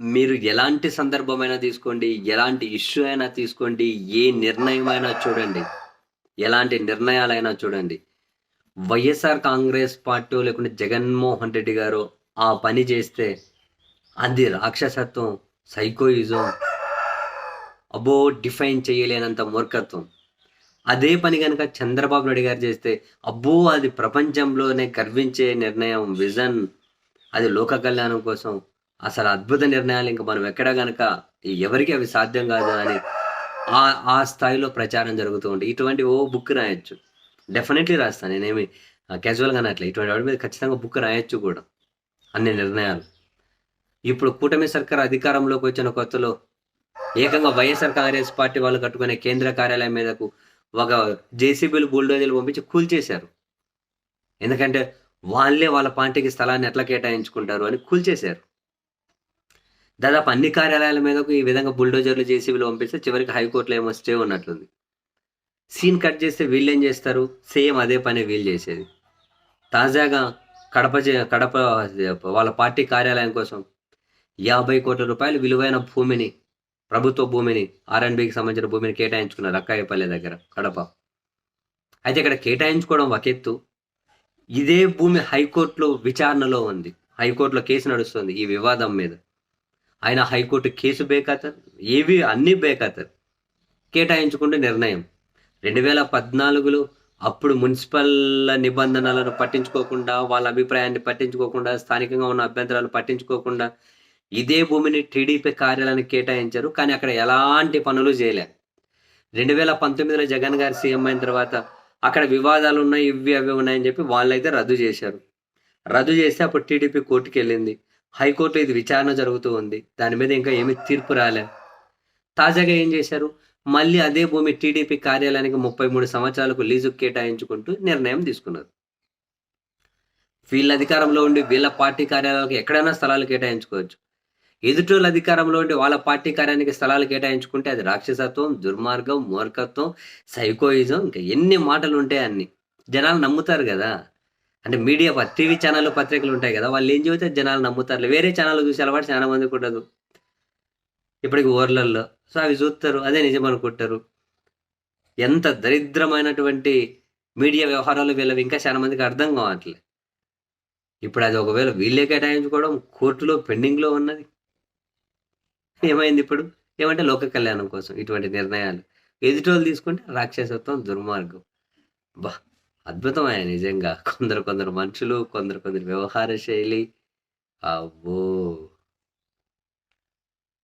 మీరు ఎలాంటి సందర్భమైనా తీసుకోండి ఎలాంటి ఇష్యూ అయినా తీసుకోండి ఏ నిర్ణయం అయినా చూడండి. ఎలాంటి నిర్ణయాలైనా చూడండి. వైఎస్ఆర్ కాంగ్రెస్ పార్టీ లేకుంటే జగన్మోహన్ రెడ్డి గారు ఆ పని చేస్తే అది రాక్షసత్వం సైకోయిజం అబో డిఫైన్ చేయలేనంత మూర్ఖత్వం. అదే పని కనుక చంద్రబాబు నాయుడు గారు చేస్తే అబ్బో అది ప్రపంచంలోనే గర్వించే నిర్ణయం విజన్ అది లోక కళ్యాణం కోసం అసలు అద్భుత నిర్ణయాలు ఇంకా మనం ఎక్కడ గనక ఎవరికి అవి సాధ్యం కాదు అని ఆ ఆ స్థాయిలో ప్రచారం జరుగుతూ ఉంటే ఇటువంటి ఓ బుక్ రాయొచ్చు. డెఫినెట్లీ రాస్తాను నేనేమి క్యాజువల్గా అనట్లే ఇటువంటి వాటి మీద ఖచ్చితంగా బుక్ రాయొచ్చు కూడా. అన్ని నిర్ణయాలు. ఇప్పుడు కూటమి సర్కార్ అధికారంలోకి వచ్చిన కొత్తలో ఏకంగా వైఎస్ఆర్ కాంగ్రెస్ పార్టీ వాళ్ళు కట్టుకునే కేంద్ర కార్యాలయం మీదకు ఒక జేసీబీలు బుల్డోజర్లు పంపించి కూల్చేశారు. ఎందుకంటే వాళ్ళే వాళ్ళ పార్టీకి స్థలాన్ని ఎట్లా కేటాయించుకుంటారు అని కూల్చేశారు. దాదాపు అన్ని కార్యాలయాల మీదకు ఈ విధంగా బుల్డోజర్లు జేసీబీలు పంపిస్తే చివరికి హైకోర్టులో ఏమో స్టే ఉన్నట్లుంది. సీన్ కట్ చేస్తే వీళ్ళు ఏం చేస్తారు? సేమ్ అదే పని వీళ్ళు చేసేది. తాజాగా కడప కడప వాళ్ళ పార్టీ కార్యాలయం కోసం యాభై కోట్ల రూపాయలు విలువైన భూమిని ప్రభుత్వ భూమిని ఆర్ఎన్బికి సంబంధించిన భూమిని కేటాయించుకున్నారు అక్కాయపల్లి దగ్గర కడప. అయితే ఇక్కడ కేటాయించుకోవడం ఒక ఎత్తు. ఇదే భూమి హైకోర్టులో విచారణలో ఉంది. హైకోర్టులో కేసు నడుస్తుంది ఈ వివాదం మీద. ఆయన హైకోర్టు కేసు బేఖాతర్ ఏవి అన్నీ బేఖాతర్. కేటాయించుకుంటే నిర్ణయం. రెండు వేల పద్నాలుగులో అప్పుడు మున్సిపల్ నిబంధనలను పట్టించుకోకుండా వాళ్ళ అభిప్రాయాన్ని పట్టించుకోకుండా స్థానికంగా ఉన్న అభ్యంతరాలు పట్టించుకోకుండా ఇదే భూమిని టీడీపీ కార్యాలయానికి కేటాయించారు. కానీ అక్కడ ఎలాంటి పనులు చేయలే. రెండు వేల పంతొమ్మిదిలో జగన్ గారు సీఎం అయిన తర్వాత అక్కడ వివాదాలు ఉన్నాయి ఇవి అవి ఉన్నాయని చెప్పి వాళ్ళైతే రద్దు చేశారు. రద్దు చేస్తే అప్పుడు టీడీపీ కోర్టుకి వెళ్ళింది హైకోర్టు ఇది విచారణ జరుగుతూ ఉంది. దాని మీద ఇంకా ఏమి తీర్పు రాలే. తాజాగా ఏం చేశారు? మళ్ళీ అదే భూమి టీడీపీ కార్యాలయానికి ముప్పై మూడు సంవత్సరాలకు లీజుకు కేటాయించుకుంటూ నిర్ణయం తీసుకున్నారు. వీళ్ళ అధికారంలో ఉండి వీళ్ళ పార్టీ కార్యాలయాలకు ఎక్కడైనా స్థలాలు కేటాయించుకోవచ్చు. ఎదుటోళ్ళ అధికారంలో ఉండి వాళ్ళ పార్టీ కార్యానికి స్థలాలు కేటాయించుకుంటే అది రాక్షసత్వం దుర్మార్గం మూర్ఖత్వం సైకోయిజం ఇంకా ఎన్ని మాటలు ఉంటాయి అన్ని. జనాలు నమ్ముతారు కదా. అంటే మీడియా టీవీ ఛానల్ పత్రికలు ఉంటాయి కదా వాళ్ళు ఏం చెబితే జనాలు నమ్ముతారు. వేరే ఛానల్ చూసి అలవాటు చాలా మందికి ఉండదు. ఇప్పటికి ఊర్లల్లో సో అవి చూస్తారు. అదే నిజం అనుకుంటారు. ఎంత దరిద్రమైనటువంటి మీడియా వ్యవహారాలు వీళ్ళవి ఇంకా చాలా మందికి అర్థం కావట్లే. ఇప్పుడు అది ఒకవేళ వీళ్ళే కేటాయించుకోవడం కోర్టులో పెండింగ్లో ఉన్నది. ఏమైంది ఇప్పుడు? ఏమంటే లోక కళ్యాణం కోసం ఇటువంటి నిర్ణయాలు. ఎదుటోళ్ళు తీసుకుంటే రాక్షసత్వం దుర్మార్గం. బా అద్భుతమైన నిజంగా. కొందరు కొందరు మనుషులు కొందరు కొందరు వ్యవహార శైలి. అబ్బో!